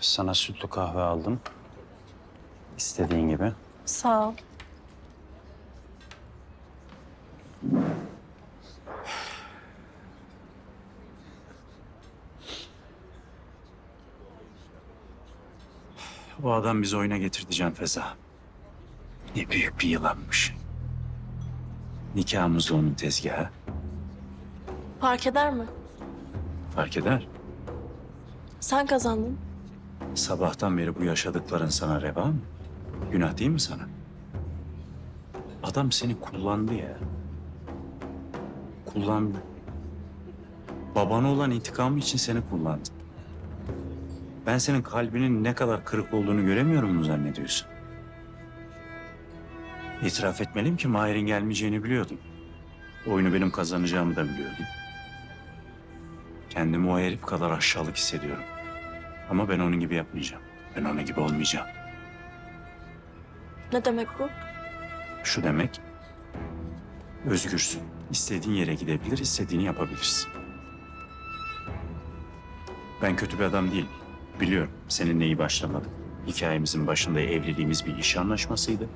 Sana sütlü kahve aldım. İstediğin gibi. Sağ ol. Bu adam bizi oyuna getirdi Can Feza. Ne büyük bir yılanmış. Nikahımız da onun tezgahı. Fark eder mi? Fark eder. Sen kazandın. Sabahtan beri bu yaşadıkların sana reva mı? Günah değil mi sana? Adam seni kullandı ya. Kullandı. Babana olan intikamı için seni kullandı. Ben senin kalbinin ne kadar kırık olduğunu göremiyorum mu zannediyorsun? İtiraf etmeliyim ki Mahir'in gelmeyeceğini biliyordum. Oyunu benim kazanacağımı da biliyordum. Kendimi o herif kadar aşağılık hissediyorum. Ama ben onun gibi yapmayacağım. Ben onun gibi olmayacağım. Ne demek bu? Şu demek, özgürsün. İstediğin yere gidebilir, istediğini yapabilirsin. Ben kötü bir adam değilim. Biliyorum seninle iyi başlamadık. Hikayemizin başında evliliğimiz bir iş anlaşmasıydı.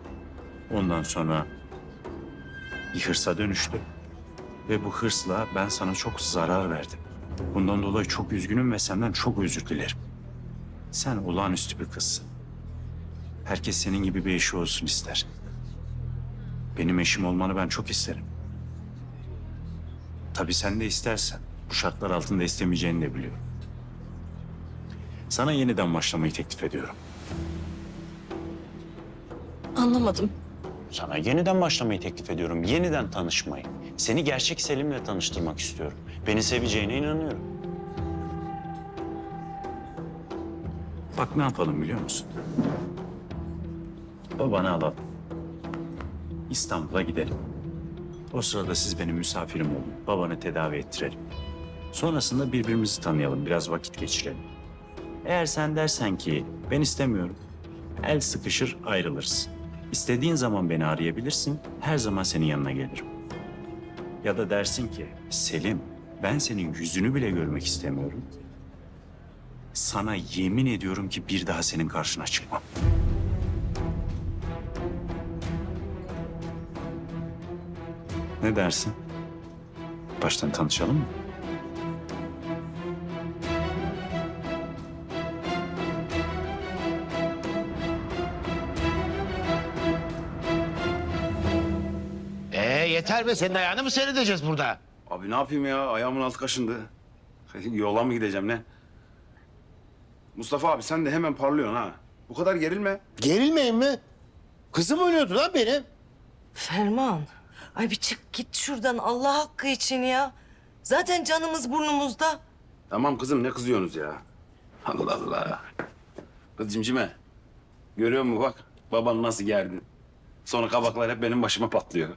Ondan sonra bir hırsa dönüştü. Ve bu hırsla ben sana çok zarar verdim. Bundan dolayı çok üzgünüm ve senden çok özür dilerim. Sen olağanüstü bir kızsın. Herkes senin gibi bir eşi olsun ister. Benim eşim olmanı ben çok isterim. Tabii sen de istersen. Bu şartlar altında istemeyeceğini de biliyorum. Sana yeniden başlamayı teklif ediyorum. Anlamadım. Sana yeniden başlamayı teklif ediyorum. Yeniden tanışmayı. Seni gerçek Selim'le tanıştırmak istiyorum. Beni seveceğine inanıyorum. Bak ne yapalım biliyor musun? Babanı alalım. İstanbul'a gidelim. O sırada siz benim misafirim olun. Babanı tedavi ettirelim. Sonrasında birbirimizi tanıyalım. Biraz vakit geçirelim. Eğer sen dersen ki ben istemiyorum. El sıkışır ayrılırız. İstediğin zaman beni arayabilirsin. Her zaman senin yanına gelirim. Ya da dersin ki Selim ben senin yüzünü bile görmek istemiyorum. Sana yemin ediyorum ki bir daha senin karşına çıkmam. Ne dersin? Baştan tanışalım mı? Ee yeter be senin ayağını mı seyredeceğiz burada? Abi ne yapayım ya? Ayağımın altı kaşındı. Yola mı gideceğim ne? Mustafa abi sen de hemen parlıyorsun ha. Bu kadar gerilme. Gerilmeyin mi? Kızım oynuyordu lan benim. Ferman. Ay bir çık git şuradan Allah hakkı için ya. Zaten canımız burnumuzda. Tamam kızım ne kızıyorsunuz ya? Allah Allah. Kız cimcime. Görüyor musun bak? Baban nasıl gerdi. Sonra kabaklar hep benim başıma patlıyor.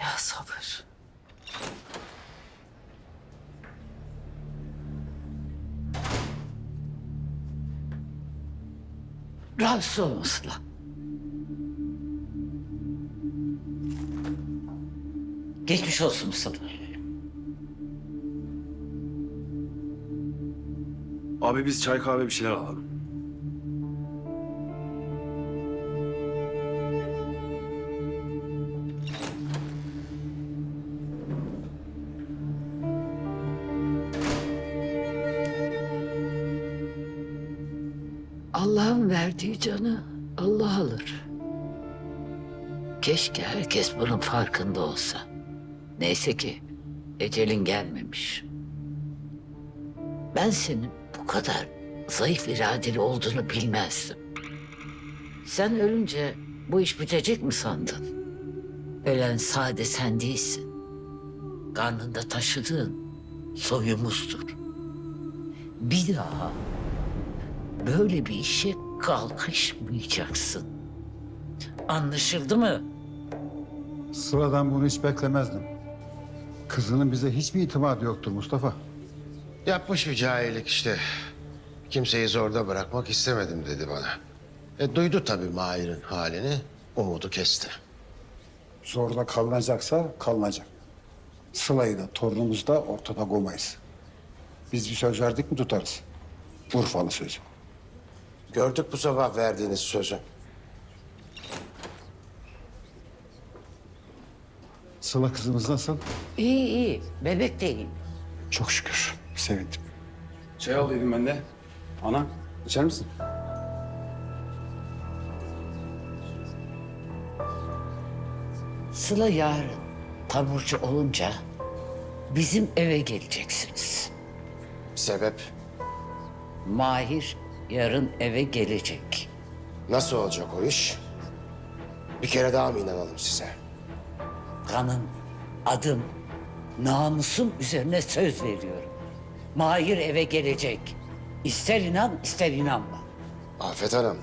Ya sabır. Rahatsız olmasınlar. Geçmiş olsun Mustafa. Abi biz çay kahve bir şeyler alalım. Verdiği canı Allah alır. Keşke herkes bunun farkında olsa. Neyse ki ecelin gelmemiş. Ben senin bu kadar zayıf iradeli olduğunu bilmezdim. Sen ölünce bu iş bitecek mi sandın? Ölen sade sen değilsin. Karnında taşıdığın soyumuzdur. Bir daha böyle bir işe kalkışmayacaksın. Anlaşıldı mı? Sıradan bunu hiç beklemezdim. Kızının bize hiçbir itimadı yoktur Mustafa. Yapmış bir cahillik işte. Kimseyi zorda bırakmak istemedim dedi bana. E, duydu tabii Mahir'in halini. Umudu kesti. Zorda kalınacaksa kalınacak. Sıla'yı da torunumuzu da ortada koymayız. Biz bir söz verdik mi tutarız. Urfalı sözü. Gördük bu sabah verdiğiniz sözü. Sıla kızımız nasıl? İyi iyi. Bebek de iyi. Çok şükür. Sevindim. Çay aldıydım ben de. Ana içer misin? Sıla yarın taburcu olunca bizim eve geleceksiniz. Sebep Mahir yarın eve gelecek. nasıl olacak o iş? Bir kere daha mı inanalım size? Kanım, adım, namusum üzerine söz veriyorum. Mahir eve gelecek. İster inan ister inanma. Afet Hanım,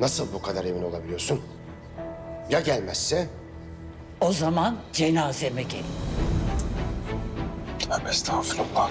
nasıl bu kadar emin olabiliyorsun? Ya gelmezse? O zaman cenazeme gelin. Tövbe estağfurullah.